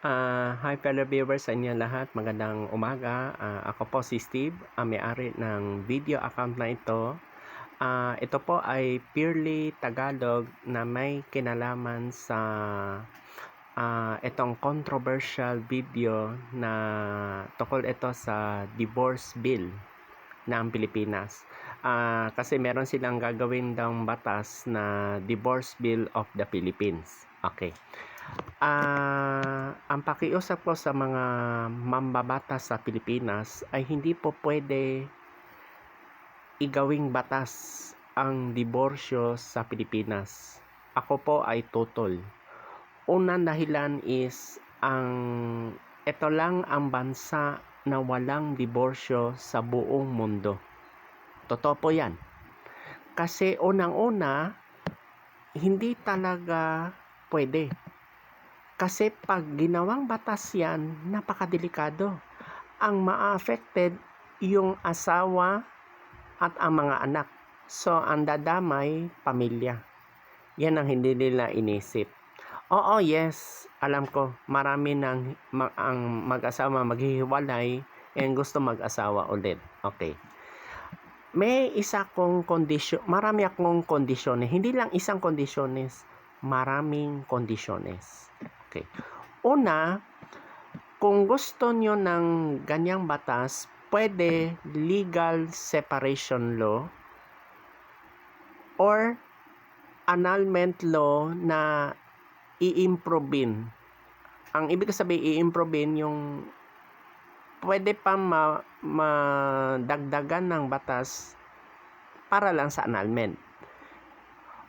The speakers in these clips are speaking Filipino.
Ah, hi fellow viewers sa inyo lahat. Magandang umaga. Ah, ako po si Steve, ang may-ari ng video account na ito. Ah, ito po ay purely Tagalog na may kinalaman sa ah, itong controversial video na tukol ito sa divorce bill ng Pilipinas. Ah, kasi meron silang gagawin daw batas na divorce bill of the Philippines. Okay. Ah, ang pakiusap ko sa mga mambabatas sa Pilipinas ay hindi po pwede igawing batas ang diborsyo sa Pilipinas. Ako po ay tutol. Unang dahilan is ang ito lang ang bansa na walang diborsyo sa buong mundo. Totoo po yan. Kasi unang-una, hindi talaga pwede. Kasi pag ginawang batas yan, napakadelikado. Ang ma-affected yung asawa at ang mga anak. So, ang dadamay, pamilya. Yan ang hindi nila inisip. Oo, yes, alam ko, marami nang ma- ang mag-asawa maghihiwalay and gusto mag-asawa ulit. Okay. May isa kong kondisyon, marami akong kondisyones. Hindi lang isang kondisyones, maraming kondisyones. Okay. Una, kung gusto nyo ng ganyang batas, pwede legal separation law or annulment law na i-improvein. Ang ibig sabihin i-improvein yung pwede pa ma, ng batas para lang sa annulment.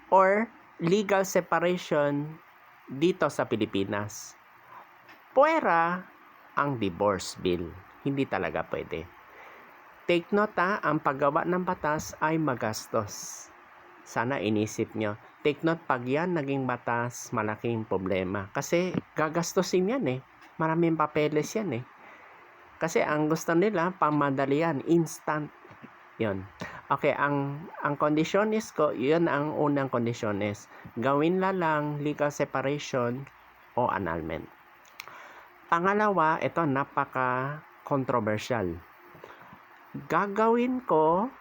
Or legal separation dito sa Pilipinas. Puwera ang divorce bill. Hindi talaga pwede. Take note ha, ang paggawa ng batas ay magastos. Sana inisip nyo. Take note, pag yan naging batas, malaking problema. Kasi gagastosin yan eh. Maraming papeles yan eh. Kasi ang gusto nila, pamadalian, instant. Yon. Okay, ang ang conditionis ko, yun ang unang conditionis. Gawin la lang legal separation o annulment. Pangalawa, ito napaka controversial. Gagawin ko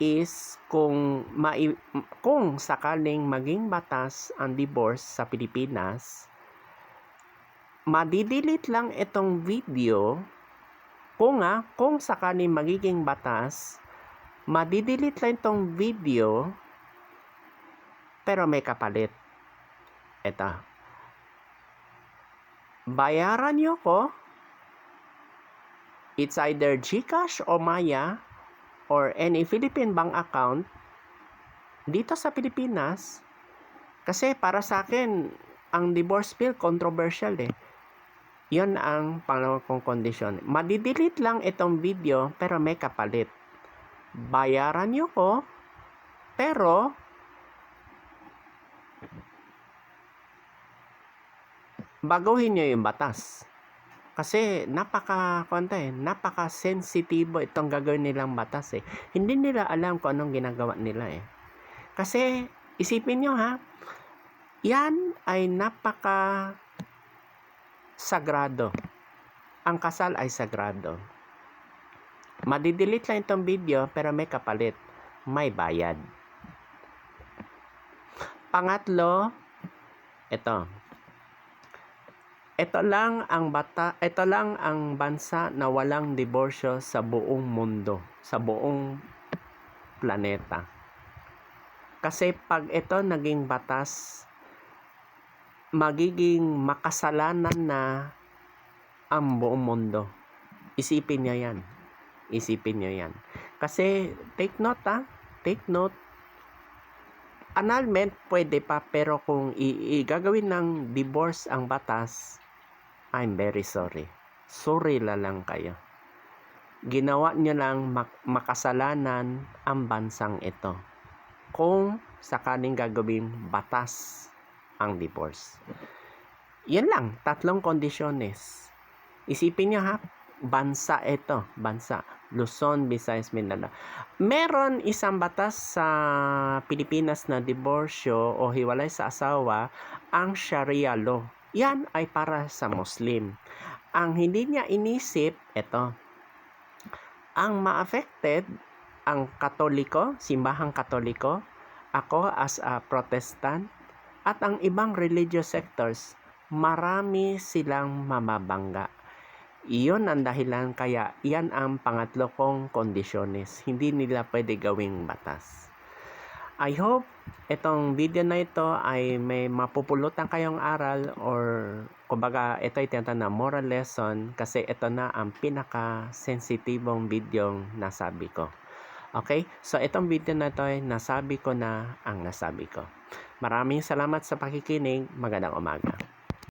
is kung mai, kung sakaling maging batas ang divorce sa Pilipinas, madidelete lang itong video kung nga, kung sakaling magiging batas, madidelete lang itong video, pero may kapalit. Ito. Bayaran nyo ko, it's either GCash o Maya, or any Philippine bank account, dito sa Pilipinas, kasi para sa akin, ang divorce bill controversial eh. Yun ang pangalawa kong kondisyon. Madidelete lang itong video pero may kapalit. Bayaran nyo ko pero baguhin nyo yung batas. Kasi napaka konta eh, napaka sensitibo itong gagawin nilang batas eh. Hindi nila alam kung anong ginagawa nila eh. Kasi isipin nyo ha, yan ay napaka sagrado. Ang kasal ay sagrado. Madidelete lang itong video pero may kapalit. May bayad. Pangatlo, ito. Ito lang ang bata, ito lang ang bansa na walang diborsyo sa buong mundo, sa buong planeta. Kasi pag ito naging batas, magiging makasalanan na ang buong mundo. Isipin niyo yan. Isipin niyo yan. Kasi, take note ha. Take note. Annulment, pwede pa. Pero kung i- i- gagawin ng divorce ang batas, I'm very sorry. Sorry la lang kayo. Ginawa niyo lang mak- makasalanan ang bansang ito. Kung sakaling gagawin batas ang divorce. Yan lang, tatlong kondisyones. Isipin niyo ha, bansa ito, bansa. Luzon, Visayas, Mindanao. Meron isang batas sa Pilipinas na diborsyo o hiwalay sa asawa, ang Sharia law. yan ay para sa Muslim. Ang hindi niya inisip, ito, ang ma-affected, ang katoliko, simbahang katoliko, ako as a protestant, at ang ibang religious sectors, marami silang mamabangga. Iyon ang dahilan kaya yan ang pangatlo kong kondisyones. Hindi nila pwede gawing batas. I hope itong video na ito ay may mapupulutan kayong aral or kumbaga ito ay tinatawag na moral lesson kasi ito na ang pinaka-sensitibong video nasabi ko. Okay? So itong video na ito ay nasabi ko na ang nasabi ko. Maraming salamat sa pakikinig. Magandang umaga.